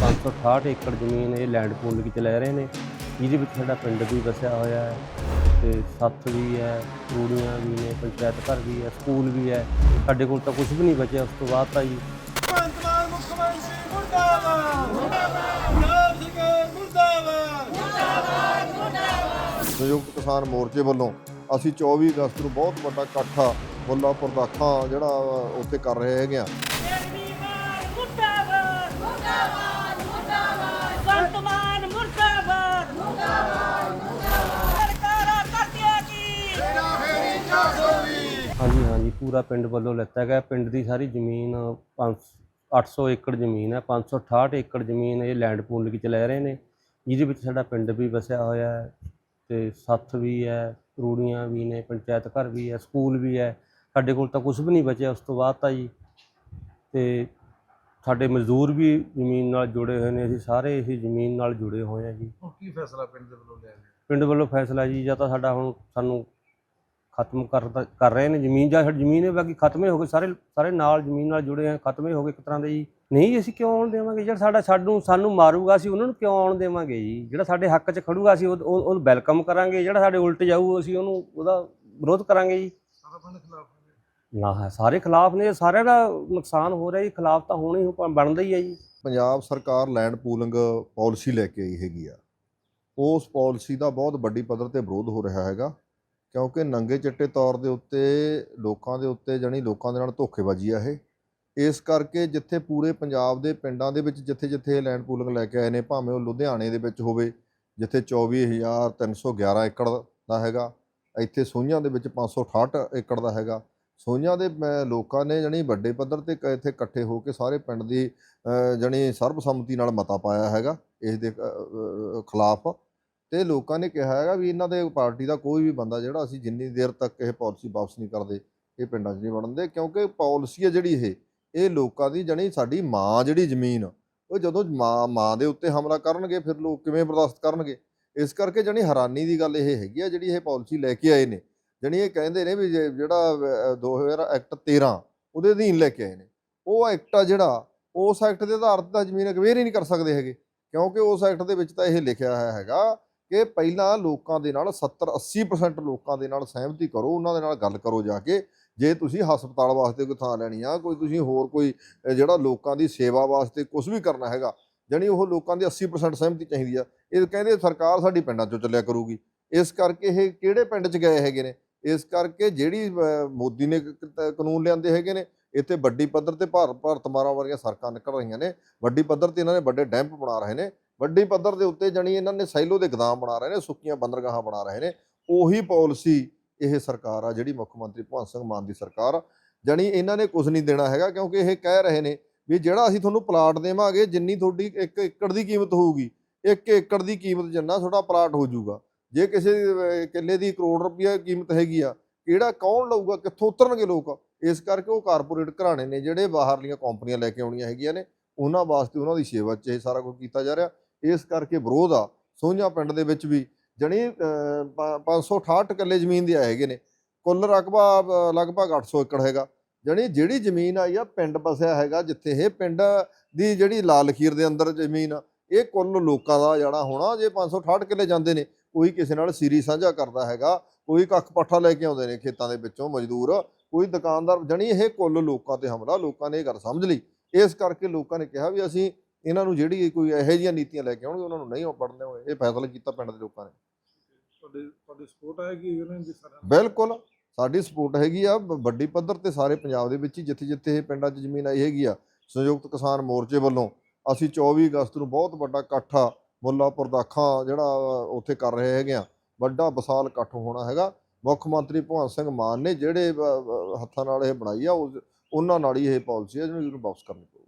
568 ਏਕੜ ਜ਼ਮੀਨ ਇਹ ਲੈਂਡ ਪੂਲਿੰਗ 'ਚ ਲੈ ਰਹੇ ਨੇ। ਜਿਹਦੇ ਵਿੱਚ ਸਾਡਾ ਪਿੰਡ ਵੀ ਵਸਿਆ ਹੋਇਆ ਹੈ ਤੇ ਸੱਤ ਵੀ ਹੈ ਰੂੜੀਆਂ ਵੀ ਨੇ ਪੰਚਾਇਤ ਘਰ ਵੀ ਹੈ ਸਕੂਲ ਵੀ ਹੈ। ਸਾਡੇ ਕੋਲ ਤਾਂ ਕੁਝ ਵੀ ਨਹੀਂ ਬਚਿਆ ਉਸ ਤੋਂ ਬਾਅਦ ਤਾਂ ਜੀ। ਸੰਯੁਕਤ ਕਿਸਾਨ ਮੋਰਚੇ ਵੱਲੋਂ ਅਸੀਂ 24 ਅਗਸਤ ਨੂੰ ਬਹੁਤ ਵੱਡਾ ਇਕੱਠ ਮੁੱਲਾਪੁਰ ਦਾਖਾਂ ਜਿਹੜਾ ਉੱਥੇ ਕਰ ਰਹੇ ਹੈਗੇ ਆ। ਮੁਰਦਾਬਾਦ। ਮੁਰਦਾਬਾਦ। ਮੁਰਦਾਬਾਦ ਸੰਤਮਾਨ ਮੁਰਦਾਬਾਦ। ਮੁਰਦਾਬਾਦ ਮੁਰਦਾਬਾਦ ਸਰਕਾਰਾਂ ਕਰਦੀਆਂ ਕੀ ਤੇਰਾ ਫੇਰੀ 420 ਹਾਂਜੀ ਹਾਂਜੀ ਪੂਰਾ ਪਿੰਡ ਵੱਲੋਂ ਲੈਤਾ ਗਿਆ। ਪਿੰਡ ਦੀ ਸਾਰੀ ਜ਼ਮੀਨ 5 800 ਏਕੜ ਜ਼ਮੀਨ ਹੈ 568 ਏਕੜ ਜ਼ਮੀਨ ਇਹ ਲੈਂਡ ਪੂਲਿੰਗ 'ਚ ਲੈ ਰਹੇ ਨੇ। ਜਿਹਦੇ ਵਿੱਚ ਸਾਡਾ ਪਿੰਡ ਵੀ ਵਸਿਆ ਹੋਇਆ ਹੈ ਤੇ ਸੱਥ ਵੀ ਹੈ ਰੂੜੀਆਂ ਵੀ ਨੇ ਪੰਚਾਇਤ ਘਰ ਵੀ ਹੈ ਸਕੂਲ ਵੀ ਹੈ। ਸਾਡੇ ਕੋਲ ਤਾਂ ਕੁਝ ਵੀ ਨਹੀਂ ਬਚਿਆ ਉਸ ਤੋਂ ਬਾਅਦ ਤਾਂ ਜੀ। ਤੇ ਸਾਡੇ ਮਜ਼ਦੂਰ ਵੀ ਜ਼ਮੀਨ ਨਾਲ ਜੁੜੇ ਹੋਏ ਨੇ ਅਸੀਂ ਸਾਰੇ ਇਸ ਜ਼ਮੀਨ ਨਾਲ ਜੁੜੇ ਹੋਏ ਹਾਂ ਜੀ। ਹੁਣ ਕੀ ਫੈਸਲਾ ਪਿੰਡ ਦੇ ਵੱਲੋਂ ਲਿਆ ਗਿਆ? ਪਿੰਡ ਵੱਲੋਂ ਫੈਸਲਾ ਜੀ ਜਾਂ ਤਾਂ ਸਾਡਾ ਹੁਣ ਸਾਨੂੰ ਖਤਮ ਕਰ ਦ- ਕਰ ਰਹੇ ਨੇ ਜ਼ਮੀਨ ਜਾਂ ਸਾਡੀ ਜ਼ਮੀਨ ਹੈ ਬਾਕੀ ਖਤਮ ਹੀ ਹੋ ਗਏ ਸਾਰੇ ਸਾਰੇ ਨਾਲ ਜ਼ਮੀਨ ਨਾਲ ਜੁੜੇ ਆ ਖਤਮ ਹੀ ਹੋ ਗਏ ਇੱਕ ਤਰ੍ਹਾਂ ਦੇ ਜੀ। ਨਹੀਂ ਅਸੀਂ ਕਿਉਂ ਆਉਣ ਦੇਵਾਂਗੇ? ਜਿਹੜਾ ਸਾਡਾ ਸਾਨੂੰ ਸਾਨੂੰ ਮਾਰੂਗਾ ਅਸੀਂ ਉਹਨਾਂ ਨੂੰ ਕਿਉਂ ਆਉਣ ਦੇਵਾਂਗੇ ਜੀ? ਜਿਹੜਾ ਸਾਡੇ ਹੱਕ 'ਚ ਖੜੂਗਾ ਅਸੀਂ ਉਹ- ਉਹ- ਉਹਨੂੰ ਵੈਲਕਮ ਕਰਾਂਗੇ ਜਿਹੜਾ ਸਾਡੇ ਉਲਟ ਜਾਊ ਅਸੀਂ ਉਹਨੂੰ ਉਹਦਾ ਵਿਰੋਧ ਕਰਾਂਗੇ ਜੀ। ਸਾਰਾ ਪਿੰਡ ਖਿਲਾਫ ਹੈ। ਨਾ ਹੈ। ਸਾਰੇ ਖਿਲਾਫ ਨੇ, ਸਾਰਿਆਂ ਦਾ ਨੁਕਸਾਨ ਹੋ ਰਿਹਾ ਜੀ। ਖਿਲਾਫ ਤਾਂ ਹੋਣਾ ਹੀ ਬਣਦਾ ਹੀ ਹੈ ਜੀ। ਪੰਜਾਬ ਸਰਕਾਰ ਲੈਂਡ ਪੂਲਿੰਗ ਪਾਲਿਸੀ ਲੈ ਕੇ ਆਈ ਹੈਗੀ ਆ। ਉਸ ਪਾਲਿਸੀ ਦਾ ਬਹੁਤ ਵੱਡੀ ਪੱਧਰ ਤੇ ਵਿਰੋਧ ਹੋ ਰਿਹਾ ਹੈਗਾ, ਕਿਉਂਕਿ ਨੰਗੇ ਚਿੱਟੇ ਤੌਰ ਦੇ ਉੱਤੇ, ਲੋਕਾਂ ਦੇ ਉੱਤੇ ਜਾਣੀ ਲੋਕਾਂ ਦੇ ਨਾਲ ਧੋਖੇਬਾਜ਼ੀ ਆ ਇਹ। ਇਸ ਕਰਕੇ ਜਿੱਥੇ ਪੂਰੇ ਪੰਜਾਬ ਦੇ ਪਿੰਡਾਂ ਦੇ ਵਿੱਚ ਜਿੱਥੇ ਜਿੱਥੇ ਲੈਂਡ ਪੂਲਿੰਗ ਲੈ ਕੇ ਆਏ ਨੇ, ਭਾਵੇਂ ਉਹ ਲੁਧਿਆਣੇ ਦੇ ਵਿੱਚ ਹੋਵੇ, ਜਿੱਥੇ 24311 ਏਕੜ ਦਾ ਹੈਗਾ, ਇੱਥੇ ਸੋਈਆਂ ਦੇ ਵਿੱਚ 568 ਏਕੜ ਦਾ ਹੈਗਾ ਸੋਈਆਂ ਦੇ ਅਹ, ਲੋਕਾਂ ਨੇ ਜਾਣੀ ਵੱਡੇ ਪੱਧਰ ਤੇ ਕ- ਇੱਥੇ ਇਕੱਠੇ ਹੋ ਕੇ ਸਾਰੇ ਪਿੰਡ ਦੀ ਅਹ, ਜਾਣੀ ਸਰਬਸੰਮਤੀ ਨਾਲ ਮਤਾ ਪਾਇਆ ਹੈਗਾ ਇਸ ਦੇ ਖਿਲਾਫ। ਤੇ ਲੋਕਾਂ ਨੇ ਕਿਹਾ ਹੈਗਾ ਵੀ ਇਹਨਾਂ ਦੇ ਪਾਰਟੀ ਦਾ ਕੋਈ ਵੀ ਬੰਦਾ ਜਿਹੜਾ ਅਸੀਂ ਜਿੰਨੀ ਦੇਰ ਤੱਕ ਇਹ ਪਾਲਿਸੀ ਵਾਪਸ ਨਹੀਂ ਕਰਦੇ ਇਹ ਪਿੰਡਾਂ 'ਚ ਨਹੀਂ ਵੜਨਦੇ ਕਿਉਂਕਿ ਪਾਲਿਸੀ ਹੈ ਜਿਹੜੀ ਇਹ ਇਹ ਲੋਕਾਂ ਦੀ ਜਾਣੀ ਸਾਡੀ ਮਾਂ ਜਿਹੜੀ ਜ਼ਮੀਨ ਉਹ ਜਦੋਂ ਮਾਂ ਮਾਂ ਦੇ ਉੱਤੇ ਹਮਲਾ ਕਰਨਗੇ ਫਿਰ ਲੋਕ ਕਿਵੇਂ ਬਰਦਾਸ਼ਤ ਕਰਨਗੇ? ਇਸ ਕਰਕੇ ਜਾਣੀ ਹੈਰਾਨੀ ਦੀ ਗੱਲ ਇਹ ਹੈਗੀ ਆ ਜਿਹੜੀ ਇਹ ਪਾਲਿਸੀ ਲੈ ਕੇ ਆਏ ਨੇ। ਜਾਣੀ ਇਹ ਕਹਿੰਦੇ ਨੇ ਵੀ ਜੇ ਜਿਹੜਾ ਅਹ, 2000 ਐਕਟ 13 ਉਹਦੇ ਅਧੀਨ ਲੈ ਕੇ ਆਏ ਨੇ। ਉਹ ਐਕਟ ਆ ਜਿਹੜਾ ਉਸ ਐਕਟ ਦੇ ਆਧਾਰ ਤੇ ਤਾਂ ਜ਼ਮੀਨ ਅਕਵੇਅਰ ਹੀ ਨਹੀਂ ਕਰ ਸਕਦੇ ਹੈਗੇ। ਕਿਉਂਕਿ ਉਸ ਐਕਟ ਦੇ ਵਿੱਚ ਤਾਂ ਇਹ ਲਿਖਿਆ ਹੋਇਆ ਹੈਗਾ ਕਿ ਪਹਿਲਾਂ ਲੋਕਾਂ ਦੇ ਨਾਲ 70 80% ਲੋਕਾਂ ਦੇ ਨਾਲ ਸਹਿਮਤੀ ਕਰੋ ਉਹਨਾਂ ਦੇ ਨਾਲ ਗੱਲ ਕਰੋ ਜਾ ਕੇ ਜੇ ਤੁਸੀਂ ਹਸਪਤਾਲ ਵਾਸਤੇ ਕੋਈ ਥਾਂ ਲੈਣੀ ਆ ਕੋਈ ਤੁਸੀਂ ਹੋਰ ਕੋਈ ਜਿਹੜਾ ਲੋਕਾਂ ਦੀ ਸੇਵਾ ਵਾਸਤੇ ਕੁਝ ਵੀ ਕਰਨਾ ਹੈਗਾ ਜਾਣੀ ਉਹ ਲੋਕਾਂ ਦੀ 80% ਸਹਿਮਤੀ ਚਾਹੀਦੀ ਆ। ਇਹ ਕਹਿੰਦੇ ਸਰਕਾਰ ਸਾਡੀ ਪਿੰਡਾਂ ਚੋਂ ਚੱਲਿਆ ਕਰੂਗੀ। ਇਸ ਕਰਕੇ ਇਹ ਕਿਹੜੇ ਪਿੰਡ 'ਚ ਗਏ ਹੈਗੇ ਨੇ? ਇਸ ਕਰਕੇ ਜਿਹੜੀ ਮੋਦੀ ਨੇ ਕਾਨੂੰਨ ਲਿਆਂਦੇ ਹੈਗੇ ਨੇ, ਇੱਥੇ ਵੱਡੀ ਪੱਧਰ ਤੇ ਭਾਰਤ ਭਾਰਤ ਮਾਰਾਂ ਵਰਗੀਆਂ ਸੜਕਾਂ ਨਿਕਲ ਰਹੀਆਂ ਨੇ, ਵੱਡੀ ਪੱਧਰ ਤੇ ਇਹਨਾਂ ਨੇ ਵੱਡੇ ਡੈਂਪ ਬਣਾ ਰਹੇ ਨੇ, ਵੱਡੀ ਪੱਧਰ ਦੇ ਉੱਤੇ ਜਾਣੀ ਇਹਨਾਂ ਨੇ ਸਾਈਲੋ ਦੇ ਗਦਾਮ ਬਣਾ ਰਹੇ ਨੇ, ਸੁੱਕੀਆਂ ਬੰਦਰਗਾਹਾਂ ਬਣਾ ਰਹੇ ਨੇ, ਉਹੀ ਪਾਲਿਸੀ ਇਹ ਸਰਕਾਰ ਆ ਜਿਹੜੀ ਮੁੱਖ ਮੰਤਰੀ ਭਗਵੰਤ ਸਿੰਘ ਮਾਨ ਦੀ ਸਰਕਾਰ ਆ। ਜਾਣੀ ਇਹਨਾਂ ਨੇ ਕੁਝ ਨਹੀਂ ਦੇਣਾ ਹੈਗਾ ਕਿਉਂਕਿ ਇਹ ਕਹਿ ਰਹੇ ਨੇ ਵੀ ਜਿਹੜਾ ਅਸੀਂ ਤੁਹਾਨੂੰ ਪਲਾਟ ਦੇਵਾਂਗੇ, ਜਿੰਨੀ ਤੁਹਾਡੀ ਇੱਕ ਏਕੜ ਦੀ ਕੀਮਤ ਹੋਊਗੀ, ਇੱਕ ਏਕੜ ਦੀ ਕੀਮਤ ਜਿੰਨਾ ਤੁਹਾਡਾ ਪਲਾਟ ਹੋ ਜਾਊਗਾ ਜੇ ਕਿਸੇ ਕਿੱਲੇ ਦੀ ਕਰੋੜ ਰੁਪਈਆ ਕੀਮਤ ਹੈਗੀ ਆ ਕਿਹੜਾ ਕੌਣ ਲਊਗਾ ਕਿੱਥੋਂ ਉਤਰਨਗੇ ਲੋਕ? ਇਸ ਕਰਕੇ ਉਹ ਕਾਰਪੋਰੇਟ ਘਰਾਣੇ ਨੇ ਜਿਹੜੇ ਬਾਹਰਲੀਆਂ ਕੰਪਨੀਆਂ ਲੈ ਕੇ ਆਉਣੀਆਂ ਹੈਗੀਆਂ ਨੇ ਉਹਨਾਂ ਵਾਸਤੇ ਉਹਨਾਂ ਦੀ ਸੇਵਾ 'ਚ ਇਹ ਸਾਰਾ ਕੁਝ ਕੀਤਾ ਜਾ ਰਿਹਾ। ਇਸ ਕਰਕੇ ਵਿਰੋਧ ਆ ਸੋਹਣਾ ਪਿੰਡ ਦੇ ਵਿੱਚ ਵੀ ਜਣੀ 568 ਕਿੱਲੇ ਜ਼ਮੀਨ ਦੇ ਹੈਗੇ ਨੇ ਕੁੱਲ ਰਕਬਾ ਅਹ, ਲਗਭਗ 800 ਏਕੜ ਹੈਗਾ। ਜਣੀ ਜਿਹੜੀ ਜ਼ਮੀਨ ਆਈ ਆ ਪਿੰਡ ਬਸਿਆ ਹੈਗਾ ਜਿੱਥੇ ਇਹ ਪਿੰਡ ਦੀ ਜਿਹੜੀ ਲਾਲ ਖੀਰ ਦੇ ਅੰਦਰ ਜ਼ਮੀਨ ਆ ਇਹ ਕੁੱਲ ਲੋਕਾਂ ਦਾ ਜਿਹੜਾ ਹੋਣਾ ਜੇ 568 ਕਿੱਲੇ ਜਾਂਦੇ ਨੇ ਕੋਈ ਕਿਸੇ ਨਾਲ ਸੀਰੀ ਸਾਂਝਾ ਕਰਦਾ ਹੈਗਾ ਕੋਈ ਕੱਖ ਪੱਠਾ ਲੈ ਕੇ ਆਉਂਦੇ ਨੇ ਖੇਤਾਂ ਦੇ ਵਿੱਚੋਂ ਮਜ਼ਦੂਰ ਕੋਈ ਦੁਕਾਨਦਾਰ ਜਣੀ ਇਹ ਕੁੱਲ ਲੋਕਾਂ ਤੇ ਹਮਲਾ ਲੋਕਾਂ ਨੇ ਇਹ ਗੱਲ ਸਮਝ ਲਈ। ਇਸ ਕਰਕੇ ਲੋਕਾਂ ਨੇ ਕਿਹਾ ਵੀ ਅਸੀਂ ਇਹਨਾਂ ਨੂੰ ਜਿਹੜੀ ਕੋਈ ਇਹੋ ਜਿਹੀਆਂ ਨੀਤੀਆਂ ਲੈ ਕੇ ਆਉਣਗੇ ਉਹਨਾਂ ਨੂੰ ਨਹੀਂ ਪੜਨੇ ਹੋਏ। ਇਹ ਫੈਸਲਾ ਕੀਤਾ ਪਿੰਡ ਦੇ ਲੋਕਾਂ ਨੇ। ਤੁਹਾਡੇ ਤੁਹਾਡੀ ਸਪੋਰਟ ਆਏਗੀ ਇਹਨਾਂ ਦੀ ਸਾਰਿਆਂ ਬਿਲਕੁਲ। ਸਾਡੀ ਸਪੋਰਟ ਹੈਗੀ ਆ ਵੱਡੀ ਪੱਧਰ ਤੇ ਸਾਰੇ ਪੰਜਾਬ ਦੇ ਵਿੱਚ ਹੀ ਜਿੱਥੇ ਜਿੱਥੇ ਇਹ ਪਿੰਡਾਂ 'ਚ ਜ਼ਮੀਨ ਆਈ ਹੈਗੀ ਆ ਸੰਯੁਕਤ ਕਿਸਾਨ ਮੋਰਚੇ ਵੱਲੋਂ ਅਸੀਂ 24 ਅਗਸਤ ਨੂੰ ਬਹੁਤ ਵੱਡਾ ਇਕੱਠ ਮੁੱਲਾਪੁਰ ਦਾਖਾਂ ਜਿਹੜਾ ਉੱਥੇ ਕਰ ਰਹੇ ਹੈਗੇ ਆ, ਵੱਡਾ ਵਿਸ਼ਾਲ ਇਕੱਠ ਹੋਣਾ ਹੈਗਾ। ਮੁੱਖ ਮੰਤਰੀ ਭਗਵੰਤ ਸਿੰਘ ਮਾਨ ਨੇ ਜਿਹੜੇ ਹੱਥਾਂ ਨਾਲ ਇਹ ਬਣਾਈ ਆ, ਉਸ- ਉਹਨਾਂ ਨਾਲ ਹੀ ਇਹ ਪਾਲਿਸੀ ਹੈ ਜਿਹਨੂੰ ਵਾਪਸ ਕਰਨੀ ਪਊ।